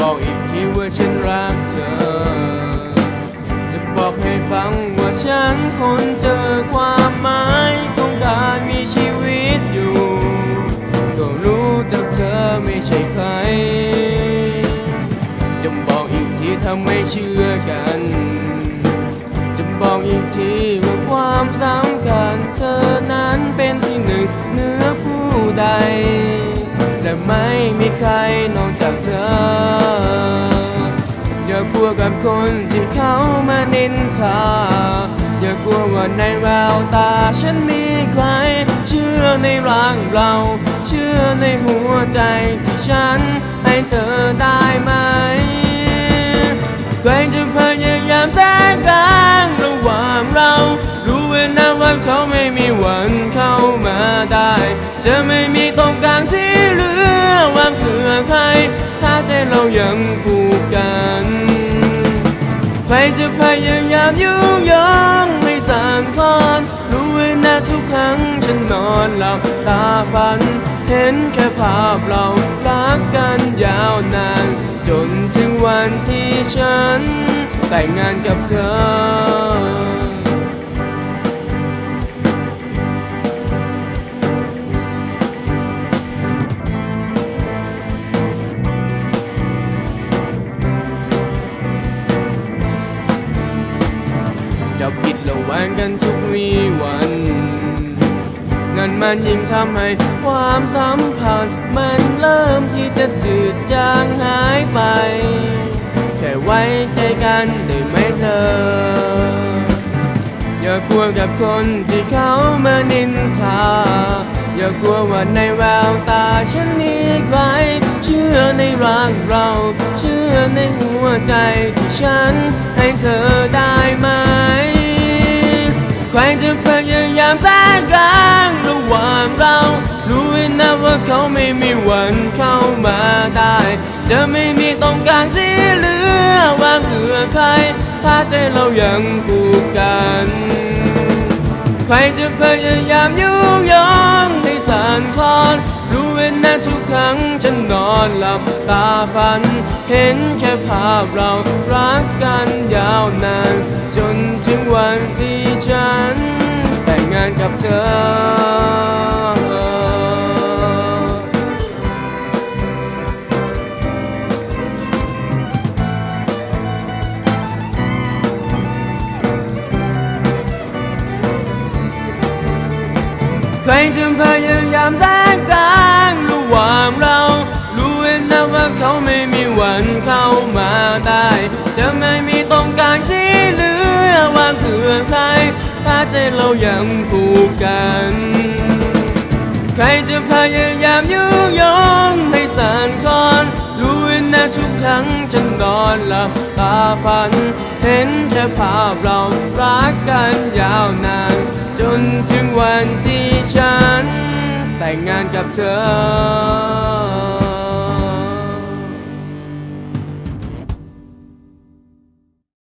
บอกอีกทีว่าฉันรักเธอ จะบอกให้ฟังว่าฉันคนเจอความหมายของการมีชีวิตอยู่ ก็รู้แต่เธอไม่ใช่ใคร จะบอกอีกทีถ้าไม่เชื่อกัน จะบอกอีกทีว่าความสำคัญเธอนั้นเป็นที่หนึ่งเหนือผู้ใด และไม่มีใคร กับคนที่เขามานินทา อย่ากลัวว่าในแววตาฉันมีใคร เชื่อในร่างเรา เชื่อในหัวใจที่ฉัน ให้เธอได้ไหมใครจะพยายามแทรกกลางระหว่างเรา รู้ไว้นะว่าเขาไม่มีวันเข้ามาได้ จะไม่มีตรงกลางที่เหลือวางเผื่อใคร ถ้าใจเรายังผูกกันใครจะ พยายามยุยงไม่สั่นคลอนรู้ไว้นะทุกครั้งฉันนอนหลับตาฝัน เห็นแค่ภาพเรารักกันยาวนาน จนถึงวันที่ฉัน แต่งงานกับเธอ จะผิดระแวงกันทุกวีวันเงินมันยิ่งทำให้ความสัมพันธ์มันเริ่มที่จะจืดจางหายไป แค่ไว้ใจกันได้ไหมเธอ อย่ากลัวกับคนที่เขามานินทา อย่ากลัวว่าในแววตาฉันมีใคร เชื่อในร่างเรา เชื่อในหัวใจที่ฉันให้เธอได้ไหมใคร จะพยายามแทรกกลางระหว่างเรา รู้ไว้นะว่าเขาไม่มีวันเข้ามาได้ จะไม่มีตรงกลางที่เหลือวางเผื่อใคร ถ้าใจเรายังผูกกัน ใครจะพยายามยุยงให้สั่นคลอนรู้ไว้นะทุกครั้งฉันนอนหลับตาฝัน เห็นแค่ภาพเรารักกันยาวนาน งงานกับ ใจเรายังผูกกัน ใครจะพยายามยุยงให้สั่นคลอนรู้นะทุกครั้งฉันนอนหลับตาฝัน เห็นแค่ภาพเรารักกันยาวนาน จนถึงวันที่ฉัน แต่งงานกับเธอ